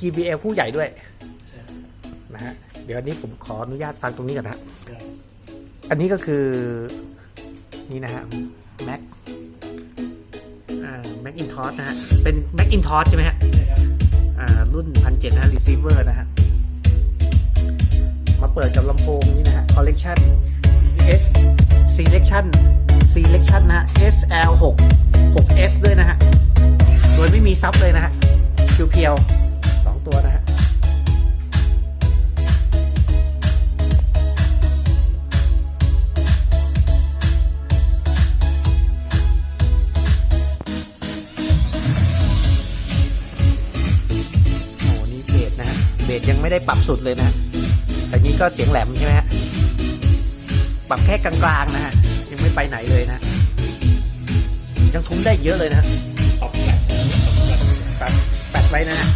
JBL คู่ใหญ่ด้วยใช่นะฮะเดี๋ยวอันนี้ผมขออนุญาตฟังตรงนี้ก่อนนะฮะครับอันนี้ก็คือนี่นะฮะ Mac อ่า Macintosh นะฮะ เป็น Macintosh ใช่ไหมฮะใช่ครับอ่า รุ่นพันเจ็ดนะ receiver นะฮะ มาเปิดกับลำโพงนี่นะฮะ collection S selection selection นะฮะ SL 6 6S ด้วยนะฮะ โดยไม่มีซับเลยนะฮะเพียวๆ ยังไม่ได้ปรับสุดเลยนะแต่นี้ก็เสียงแหลมใช่ไหมฮะปรับแค่กลางๆนะฮะยังไม่ไปไหนเลยนะ ยังทุ้มได้เยอะเลยนะฮะตอบแฟลชตอบแฟลชตัดตัดไว้นะฮะ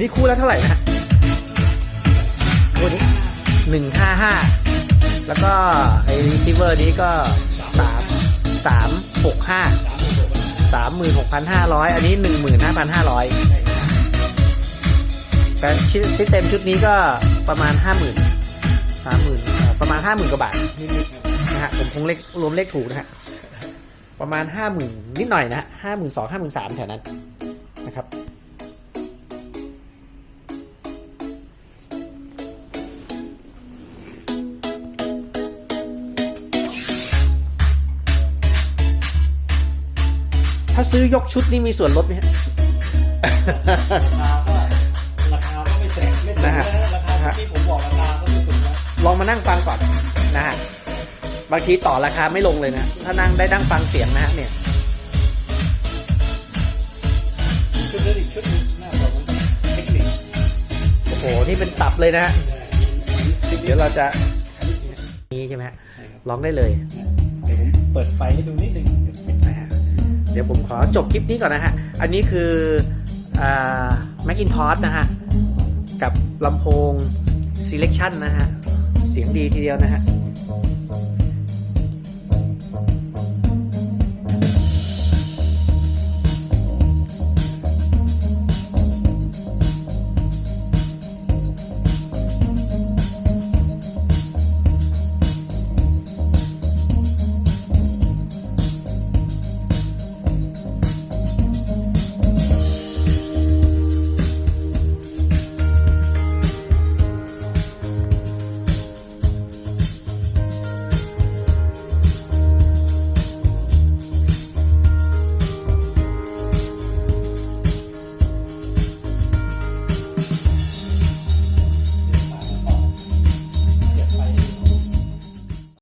นี่คู่ละเท่าไหร่นะฮะคู่นี้หนึ่งห้าห้าแล้วก็ไอ้รีซิเวอร์นี้ก็สามสามหกห้าสามหมื่นหกพันห้าร้อยอันนี้หนึ่งหมื่นห้าพันห้าร้อยแต่ชุดซิสเต็มชุดนี้ก็ประมาณห้าหมื่นสามหมื่นประมาณห้าหมื่นกว่าบาทนิดๆนะฮะผมคงเลขรวมเลขถูกนะฮะประมาณห้าหมื่นนิดหน่อยนะฮะห้าหมื่นสองห้าหมื่นสามแถวนั้นนะครับ ถ้าซื้อยกชุดนี่มีส่วนลดไหมฮะราคาก็ราคาก็ไม่แสนไม่สูงนะนะฮะ ราคาที่ผมบอกราคาก็ไม่สูงนะลองมานั่งฟังก่อนนะฮะบางทีต่อราคาไม่ลงเลยนะ ถ้านั่งได้นั่งฟังเสียงนะฮะเนี่ย ชุดนี้อีกชุดหนึงหน้าของเทคนิคโอ้โห นี่เป็นตับเลยนะฮะ เดี๋ยวเราจะนี่ใช่ไหมฮะ ใช่ครับลองได้เลย เดี๋ยวผมเปิดไฟให้ดูนิดนึงเดี๋ยวปิดนะฮะเดี๋ยวผมขอจบคลิปนี้ก่อนนะฮะ อันนี้คือ Macintosh นะฮะ กับลำโพง Selection นะฮะ เสียงดีทีเดียวนะฮะ